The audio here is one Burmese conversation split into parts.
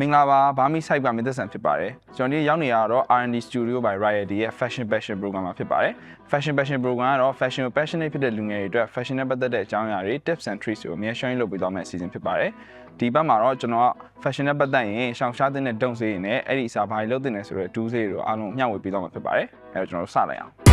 မင်္ဂလာပါဘာမီ site ပါမင်းသက်ဆန်ဖြစ်ပါတယ်ကျွန်တော်ဒီရောက်နေရတော့ R&D Studio by Riot ရဲ့ Fashion Passion Program မှာဖြစ်ပါတယ် Fashion Passion Program ကတော့ fashion ကို passionate ဖြစ်တဲ့လူငယ်တွေအတွက် fashion နဲ့ပတ်သက်တဲ့အကြောင်းအရာတွေ tips and tricks ကိုအမြဲ sharing လုပ်ပေးသွားမယ့်အစီအစဉ်ဖြစ်ပါတယ်ဒီဘက်မှာတော့ကျွန်တော်က fashion နဲ့ပတ်သက်ရင်ရှောင်ရှားတဲ့ဒုံစေးတွေနဲ့အဲ့ဒီအစားဘာတွေလုပ်တင်နေဆိုတော့ do စေးတွေကိုအားလုံးမျှဝေပေးသွားမှာဖြစ်ပါတယ်အဲ့တော့ကျွန်တော်တို့စလိုက်အောင်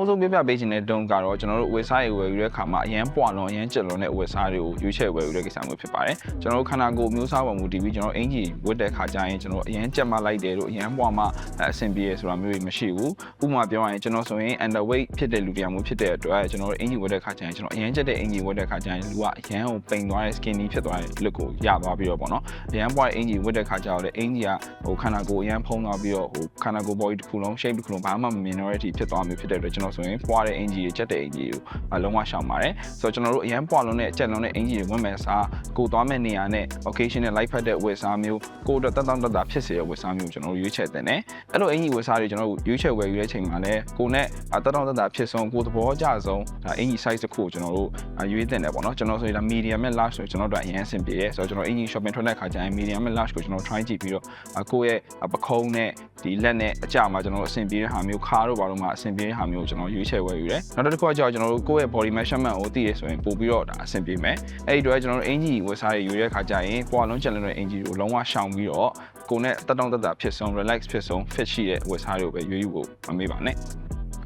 ပထမအဆုံးပြပြပေးခြင်းတဲ့တုံးကတော့ကျွန်တော်တို့ website ကိုဝယ်ယူတဲ့အခါမှာအရန်ပွာလွန်အရန်ကျက်လွန်တဲ့ website တွေကိုရွေးချယ်ဝယ်ယူတဲ့ကိစ္စမျိုးဖြစ်ပါတယ်ကျွန်တော်တို့ခန္ဓာကိုယ်မျိုးစားပုံမူတည်ပြီးကျွန်တော်အင်ကြီးဝတ်တဲ့အခါကျရင်ကျွန်တော်အရန်ကျက်မလိုက်တယ်လို့အရန်ပွာမှအဆင်ပြေရဆိုတာမျိုးတွေမရှိဘူးဥပမာပြောရရင်ကျွန်တော်ဆိုရင် underweight ဖြစ်တဲ့လူတရားမျိုးဖြစ်တဲ့အတွက်ကျွန်တော်တို့အင်ကြီးဝတ်တဲ့အခါကျရင်ကျွန်တော်အရန်ကျက်တဲ့အင်ကြီးဝတ်တဲ့အခါကျရင်လူကအရန်ကိုပိန်သွားတဲ့ skinny ဖြစ်သွားတဲ့ look ကိုရသွားပြီးတော့ပေါ့နော်အရန်ပွာတဲ့အင်ကြီးဝတ်တဲ့အခါကျတော့လေအင်ကြီးကဟိုခန္ဓာကိုယ်အရန်ဖုံးသွားပြီးတော့ဟိုခန္ဓာကိုယ် body တစ်ခုလုံး shape တစ်ခုလုံးဘာမှမမြင်တော့တဲ့အထိဖြစ်သွားမျိုးဖြစ်တဲ့အတွက်ကျွန်တော်ဆိုရင်ပွာတဲ့အင်ကြီးတွေချက်တဲ့အင်ကြီးကိုအလုံးဝရှောင်ပါတယ်ဆိုတော့ကျွန်တော်တို့အရန်ပွာလုံးနဲ့ချက်လုံးတဲ့အင်ကြီးတွေဝင်မဲ့စားကိုသွားမဲ့နေရာနဲ့ occasion နဲ့ light ဖက်တဲ့ဝယ်စားမျိုးကိုတော့တက်တောင့်တက်တာဖြစ်စေတဲ့ဝယ်စားမျိုးကျွန်တော်တို့ရွေးချယ်တင်တယ်အဲ့လိုအင်ကြီးဝယ်စားတွေကျွန်တော်တို့ရွေးချယ်ဝယ်ယူတဲ့ချိန်မှာလည်းကိုနဲ့တက်တောင့်တက်တာဖြစ်ဆုံးကိုသဘောကျဆုံးဒါအင်ကြီး size တစ်ခုကိုကျွန်တော်တို့ရွေးတင်တယ်ပေါ့နော်ကျွန်တော်ဆိုရင်ဒါ medium နဲ့ large ဆိုကျွန်တော်တို့အရင်အဆင်ပြေတယ်ဆိုတော့ကျွန်တော်အင်ကြီး shopping ထွက်တဲ့ခါကျရင် medium နဲ့ large ကိုကျွန်တော် try ကြည့်ပြီးတော့ကိုယ့်ရဲ့ပခုံးနဲ့ဒီလက်နဲ့အကြမှာကျွန်တော်တို့အဆင်ပြေတဲ့ဟာမျိုးခါတို့ဘာလို့မှအဆင်ပြေတဲ့ဟာမျိုးကိုကျွန်တော်ရွေးချယ်ဝယ်ယူတယ်နောက်တစ်ခုကကျတော့ကျွန်တော်တို့ကိုယ့်ရဲ့ body measurement ကိုသိရဆိုရင်ပို့ပြီးတော့ဒါအဆင်ပြေမယ်အဲ့ဒီတော့ကျွန်တော်တို့အင်ဂျီဝယ်စားရယူတဲ့ခါကျရင်ပွာလုံးကျန်တဲ့အင်ဂျီကိုလုံးဝရှောင်ပြီးတော့ကိုယ်နဲ့တက်တောင့်တက်တာဖြစ်ဆုံး relax ဖြစ်ဆုံး fit ရှိတဲ့ဝယ်စားတွေကိုပဲရွေးယူဖို့မမေ့ပါနဲ့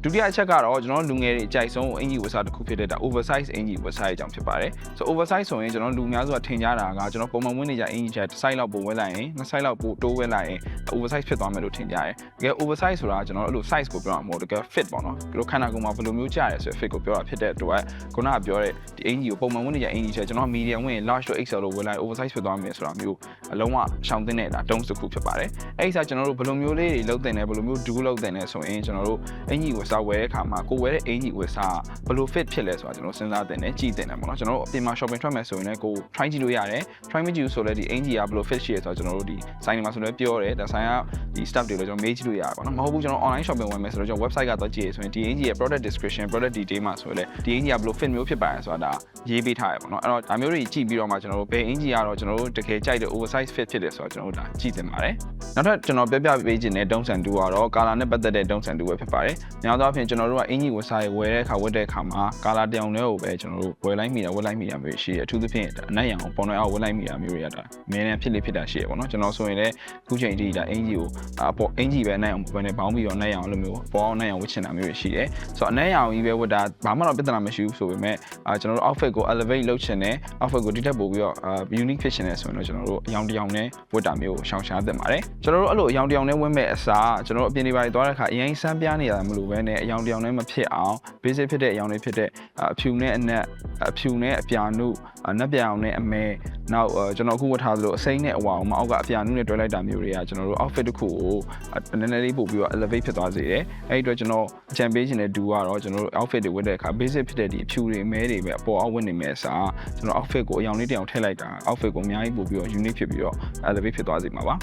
ဒုတိယအချက်ကတော့ကျွန်တော်လူငယ်တွေအကြိုက်ဆုံးအင်ဂျီဝက်စာတစ်ခုဖြစ်တဲ့ဒါ oversize အင်ဂျီဝက်စာရဲ့အကြောင်းဖြစ်ပါတယ်။ so oversize ဆိုရင်ကျွန်တော်လူများစုကထင်ကြတာကကျွန်တော်ပုံမှန်ဝင်နေကြအင်ဂျီချက်တစ် size လောက်ပိုဝဲလိုက်ရင်နှစ် size လောက်ပိုတိုးဝဲလိုက်ရင် oversize ဖြစ်သွားမယ်လို့ထင်ကြတယ်။တကယ် oversize ဆိုတာကျွန်တော်အဲ့လို size ကိုပြောတာမဟုတ်တကယ် fit ပေါ့နော်။ဒီလိုခန္ဓာကိုယ်မှာဘယ်လိုမျိုးကျရဲဆို fit ကိုပြောတာဖြစ်တဲ့အတွက်ခုနကပြောတဲ့ဒီအင်ဂျီကိုပုံမှန်ဝင်နေကြအင်ဂျီချက်ကျွန်တော် medium ဝင် large လို့ XL လို့ဝဲလိုက် oversize ဖြစ်သွားမယ်ဆိုတာမျိုးအလုံးဝရှောင်တင်နေတာတုံးတစ်ခုဖြစ်ပါတယ်။အဲ့ဒီစားကျွန်တော်တို့ဘယ်လိုမျိုးလေးတွေလုပ်တင်တယ်ဘယ်လိုမျိုး do လုပ်တင်တယ်ဆိုရင်ကျွန်တော်တို့အင်ဂျီကိုစားဝဲတဲ့အခါမှာကိုဝဲတဲ့အင်ကြီးဝယ်စားဘယ်လို fit ဖြစ်လဲဆိုတာကျွန်တော်စဉ်းစားတင်တယ်ကြည့်တင်တယ်ပေါ့နော်ကျွန်တော်တို့အပြင်မှာ shopping ထွက်မယ်ဆိုရင်လည်းကို try ကြည့်လို့ရတယ် try မကြည့်ဘူးဆိုလည်းဒီအင်ကြီးကဘယ်လို fit ရှိရဲဆိုတော့ကျွန်တော်တို့ဒီ sign မှာဆိုလည်းပြောတယ်ဒါဆိုင်ကဒီ stuff တွေလည်းကျွန်တော်မေးကြည့်လို့ရတယ်ပေါ့နော်မဟုတ်ဘူးကျွန်တော် online shopping ဝင်မယ်ဆိုတော့ကျွန်တော် website ကတော့ကြည့်ရဆိုရင်ဒီအင်ကြီးရဲ့ product description product detail မှာဆိုလည်းဒီအင်ကြီးကဘယ်လို fit မျိုးဖြစ်ပါလဲဆိုတာဒါရေးပေးထားရပေါ့နော်အဲ့တော့ဒါမျိုးတွေကြည့်ပြီးတော့မှကျွန်တော်တို့ဘယ်အင်ကြီးကတော့ကျွန်တော်တို့တကယ်ကြိုက်တဲ့ oversize fit ဖြစ်တယ်ဆိုတော့ကျွန်တော်တို့ဒါကြည့်တင်ပါတယ်နောက်ထပ်ကျွန်တော်ပြပြပေးခြင်းတဲ့တုံးဆန်တူကတော့ color နဲ့ပတ်သက်တဲ့တုံးဆန်တူပဲဖြစ်ပါတယ်များသောအားဖြင့်ကျွန်တော်တို့ကအင်ကြီးဝယ်စားရဝယ်တဲ့အခါဝတ်တဲ့အခါမှာကာလာတောင်တွေကိုပဲကျွန်တော်တို့ဝယ်လိုက်မိတာဝယ်လိုက်မိတာမျိုးရှိတယ်အထူးသဖြင့်အနက်ရောင်ပေါ်နေအောင်ဝယ်လိုက်မိတာမျိုးတွေရတာအများနဲ့ဖြစ်လေဖြစ်တာရှိရပေါ့နော်ကျွန်တော်ဆိုရင်လည်းခုချိန်ထိဒါအင်ကြီးကိုအပေါ်အင်ကြီးပဲအနက်ရောင်ပဲနဲ့ဘောင်းပြီးတော့အနက်ရောင်လိုမျိုးပေါ်အောင်အနက်ရောင်ဝတ်ချင်တာမျိုးတွေရှိတယ်ဆိုတော့အနက်ရောင်ကြီးပဲဝတ်တာဘာမှတော့ပြဿနာမရှိဘူးဆိုပေမဲ့အာကျွန်တော်တို့ outfit ကို elevate လုပ်ချင်တယ် outfit ကိုဒီထက်ပိုပြီးတော့အာ unique ဖြစ်ချင်တယ်ဆိုရင်တော့ကျွန်တော်တို့အယောင်တယောင်နဲ့ဝတ်တာမျိုးကိုရှောင်ရှားသင့်ပါတယ်ကျွန်တော်တို့အဲ့လိုအယောင်တယောင်နဲ့ဝတ်မဲ့အစားကျွန်တော်တို့အပြင်တွေပိုင်းသွားတဲ့အခါအရင်စမ်းပြားနေတာမလို့ပဲနဲ့အယောင်တယောင်နဲ့မဖြစ်အောင် basic ဖြစ်တဲ့အယောင်တွေဖြစ်တဲ့အဖြူနဲ့အနက်အဖြူနဲ့အပြာနုနက်ပြောင်နဲ့အမဲနောက်ကျွန်တော်အခုဝတ်ထားသလိုအစိမ့်နဲ့အဝါအောင်မအောက်ကအပြာနုနဲ့တွဲလိုက်တာမျိုးတွေကကျွန်တော်တို့ outfit တစ်ခုကိုနည်းနည်းလေးပို့ပြီးတော့ elevate ဖြစ်သွားစေတယ်အဲ့ဒီအတွက်ကျွန်တော်အကြံပေးခြင်းတဲ့ do ကတော့ကျွန်တော်တို့ outfit တွေဝတ်တဲ့အခါ basic ဖြစ်တဲ့ဒီအဖြူတွေအမဲတွေပဲအပေါ်အောက်ဝတ်နေမယ်စာကျွန်တော် outfit ကိုအယောင်လေးတစ်ယောင်ထည့်လိုက်တာ outfit ကိုအများကြီးပို့ပြီးတော့ unique ဖြစ်ပြီးတော့ elevate ဖြစ်သွားစေမှာပါ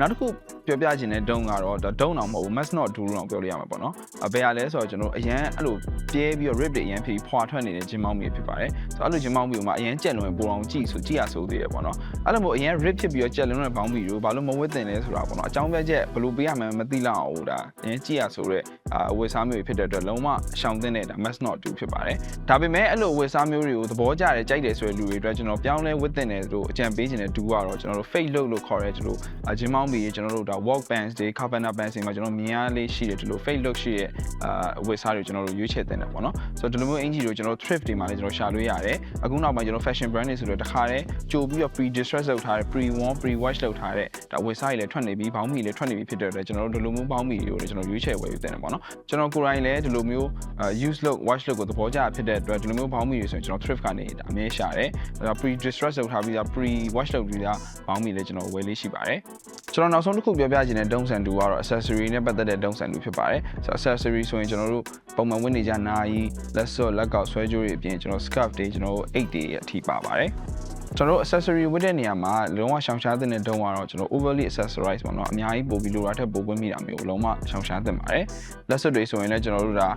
နောက်တစ်ခုပြောပြခြင်းတဲ့ဒုံကတော့ဒုံတော့မဟုတ်ဘူး must not do လို့ပြောလို့ရမှာပေါ့နော်အဘယ်ရလဲဆိုတော့ကျွန်တော်အရန်အဲ့လိုပြဲပြီးတော့ rip တွေအရန်ဖိဖွာထွက်နေတဲ့ဂျင်းမောင်းမီဖြစ်ပါတယ်ဆိုတော့အဲ့လိုဂျင်းမောင်းမီကိုမှအရန်ကြက်လွန်ပိုအောင်ကြည့်ဆိုကြည့်ရဆိုသေးတယ်ပေါ့နော်အဲ့လိုမျိုးအရန် rip ဖြစ်ပြီးတော့ကြက်လွန်တဲ့ဘောင်းမီတို့ဘာလို့မဝတ်တင်လဲဆိုတာပေါ့နော်အကြောင်းပြချက်ဘယ်လိုပေးရမှန်းမသိလောက်အောင်ဒါအရန်ကြည့်ရဆိုတော့ အဝယ်စားမျိုးဖြစ်တဲ့အတွက်လုံးဝရှောင်တင်တဲ့ဒါ must not do ဖြစ်ပါတယ်ဒါပေမဲ့အဲ့လိုဝယ်စားမျိုးတွေကိုသဘောကျတယ်ကြိုက်တယ်ဆိုတဲ့လူတွေအတွက်ကျွန်တော်ပြောင်းလဲဝတ်တင်တယ်လို့အကြံပေးခြင်းတဲ့ do ကတော့ကျွန်တော်တို့ fake look လို့ခေါ်ရဲကျွန်တော်တို့ဂျင်းမောင်းမီကျွန်တော်တို့ဒါ walk pants တွေ carpenter pants တွေမှာကျွန်တော်မြင်ရလေးရှိတယ်ဒီလို fake look ရှိရဲ့အာဝယ်စားတွေကျွန်တော်တို့ရွေးချယ်တင်တယ်ပေါ့နော်ဆိုတော့ဒီလိုမျိုးအင်ဂျီတွေကျွန်တော် thrift တွေမှာလည်းကျွန်တော်ရှာလို့ရတယ်အခုနောက်ပိုင်းကျွန်တော် fashion brand တွေဆိုတော့တခါတည်းကြိုပြီးတော့ pre distress လုပ်ထားတဲ့ pre worn pre wash လုပ်ထားတဲ့ဒါဝယ်စားတွေလည်းထွက်နေပြီးဘောင်းမီလည်းထွက်နေပြီးဖြစ်တဲ့အတွက်ကျွန်တော်တို့ဒီလိုမျိုးဘောင်းမီတွေကိုလည်းကျွန်တော်ရွေးချယ်ဝယ်ယူတင်တယ်ပေါ့နော်ကျွန်တော်ကိုယ်တိုင်လည်းဒီလိုမျိုး use look wash look ကိုသဘောကျဖြစ်တဲ့အတွက်ဒီလိုမျိုးဘောင်းမီတွေဆိုရင်ကျွန်တော် thrift ကနေဒါအမြဲရှာတယ်ဒါ pre distress လုပ်ထားပြီးသား pre wash လုပ်ပြီးသားဘောင်းမီလည်းကျွန်တော်ဝယ်လေးရှိပါတယ်ကျွန်တော်နောက်ဆုံးတစ်ခုပြောပြခြင်းတဲ့ဒုံဆန်တူကတော့ accessory နဲ့ပတ်သက်တဲ့ဒုံဆန်တူဖြစ်ပါတယ်ဆိုတော့ accessory ဆိုရင်ကျွန်တော်တို့ပုံမှန်ဝတ်နေကြနာရီလက်စော့လက်ကောက်ဆွဲကြိုးတွေအပြင်ကျွန်တော် scarf တွေကျွန်တော်တို့အိတ်တွေအထိပါပါတယ် ကျွန်တော်တို့ accessory ဝတ်တဲ့နေရာမှာလုံးဝရှောင်ရှားတဲ့တုံးကတော့ကျွန်တော် overly accessorize ပေါ့နော်အများကြီးပို့ပြီးလိုတာထက်ပို့ပွင့်မိတာမျိုးလုံးဝရှောင်ရှားသင့်ပါတယ်လက်စွပ်တွေဆိုရင်လည်းကျွန်တော်တို့ဒါ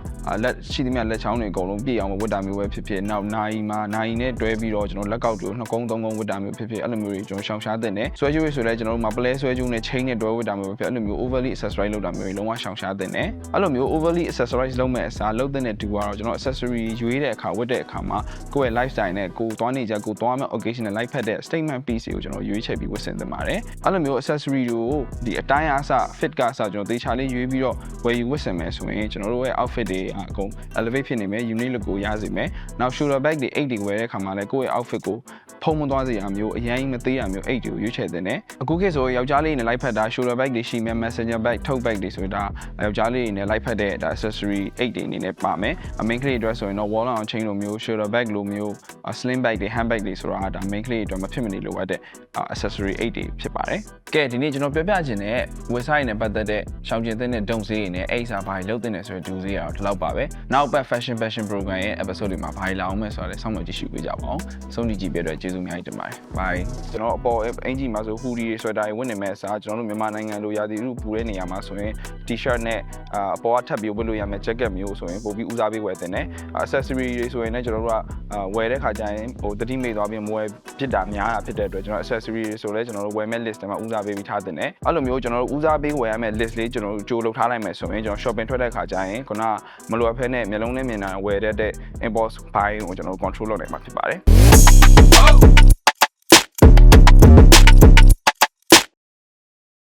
လက်ရှိသမျှလက်ချောင်းတွေအကုန်လုံးပြည့်အောင်ဝတ်တာမျိုးပဲဖြစ်ဖြစ်နောက်နိုင်မှာနိုင်နဲ့တွဲပြီးတော့ကျွန်တော်လက်ကောက်တွေနှစ်ကုန်းသုံးကုန်းဝတ်တာမျိုးဖြစ်ဖြစ်အဲ့လိုမျိုးတွေကျွန်တော်ရှောင်ရှားသင့်တယ်ဆွဲကြိုးတွေဆိုလည်းကျွန်တော်တို့မှာပလဲဆွဲကြိုးနဲ့ chain နဲ့တွဲဝတ်တာမျိုးပဲဖြစ်အဲ့လိုမျိုး overly accessorize လုပ်တာမျိုးတွေလုံးဝရှောင်ရှားသင့်တယ်အဲ့လိုမျိုး overly accessorize လုပ်မဲ့အစားလုပ်တဲ့တူကတော့ကျွန်တော် accessory ရွေးတဲ့အခါဝတ်တဲ့အခါမှာကိုယ့်ရဲ့ lifestyle နဲ့ကိုယ်သွားနေကြကိုယ်သွားမဲ့ occasion နဲ့ live ဖက်တဲ့ statement piece တွေကိုကျွန်တော်ရွေးချယ်ပြီးဝတ်ဆင်သင့်ပါတယ်အဲ့လိုမျိုး accessory တွေကိုဒီအတိုင်းအားစ fit ကစကျွန်တော်သေချာလေးရွေးပြီးတော့ဝယ်ယူဝတ်ဆင်မယ်ဆိုရင်ကျွန်တော်တို့ရဲ့ outfit တွေအကုန် elevate ဖြစ်နေမယ် unique look ကိုရစေမယ်နောက် shoulder bag တွေအိတ်တွေဝယ်တဲ့အခါမှာလည်းကိုယ့်ရဲ့ outfit ကိုဖုံးမသွားစေရမျိုးအရင်မသေးရမျိုးအိတ်တွေကိုရွေးချယ်သင့်တယ်အခုခေတ်ဆိုယောက်ျားလေးတွေနဲ့ live ဖက်တာ shoulder bag တွေရှိမယ် messenger bag tote bag တွေဆိုရင်ဒါယောက်ျားလေးတွေနဲ့ live ဖက်တဲ့ဒါ accessory အိတ်တွေအနေနဲ့ပါမယ် main ကလေးတွေအတွက်ဆိုရင်တော့ wall on chain လိုမျိုး shoulder bag လိုမျိုး slim bag တွေ hand bag တွေဆိုတာဒါ main ကလေးတွေအတွက်မဖြစ်မနေလိုအပ်တဲ့ accessory အိတ်တွေဖြစ်ပါတယ်ကဲဒီနေ့ကျွန်တော်ပြောပြချင်တဲ့ website နဲ့ပတ်သက်တဲ့ရှောင်ကျင်တဲ့ဒုံစည်းတွေနဲ့အိတ်စာဘာတွေလုပ်တဲ့ဆိုတဲ့ဒုစည်းကတော့ဒီလောက်ပါပဲနောက်ပတ် fashion fashion program ရဲ့ episode တွေမှာဘာတွေလာအောင်မဲ့ဆိုတာလည်းစောင့်မျှော်ကြည့်ရှုပေးကြပါအောင်ဆုံးဖြတ်ကြည့်ပြတဲ့အတွက်ကျေးဇူးအများကြီးတင်ပါတယ် bye ကျွန်တော်အပေါ်အင်ဂျီမှာဆို hoodie တွေ sweater တွေဝတ်နေမဲ့အစားကျွန်တော်တို့မြန်မာနိုင်ငံလိုရာသီဥတုပူတဲ့နေရာမှာဆိုရင် t-shirt နဲ့အာအပေါ်ကထပ်ပြီးဝတ်လို့ရမယ့် jacket မျိုးဆိုရင်ပိုပြီးဦးစားပေးဝယ်တင်တယ် accessory တွေဆိုရင်လည်းကျွန်တော်တို့ကအာဝယ်တဲ့ခါကျရင်ဟိုတတိမိတ်သွားပြီးမဝယ်ဖြစ်တာများတာဖြစ်တဲ့အတွက်ကျွန်တော် accessory တွေဆိုလည်းကျွန်တော်တို့ဝယ်မဲ့ list ထဲမှာဦးစားပေးပြီးထားတင်တယ်အဲ့လိုမျိုးကျွန်တော်တို့ဦးစားပေးဝယ်ရမယ့် list လေးကျွန်တော်တို့ကြိုးလုပ်ထားလိုက်မယ်ဆိုရင်ကျွန်တော် shopping ထွက်တဲ့ခါကျရင်ခုနမလိုအပ်ဖဲနဲ့မျက်လုံးနဲ့မြင်တာဝယ်တဲ့ impulse buying ကိုကျွန်တော်တို့ control လုပ်နိုင်မှာဖြစ်ပါတယ်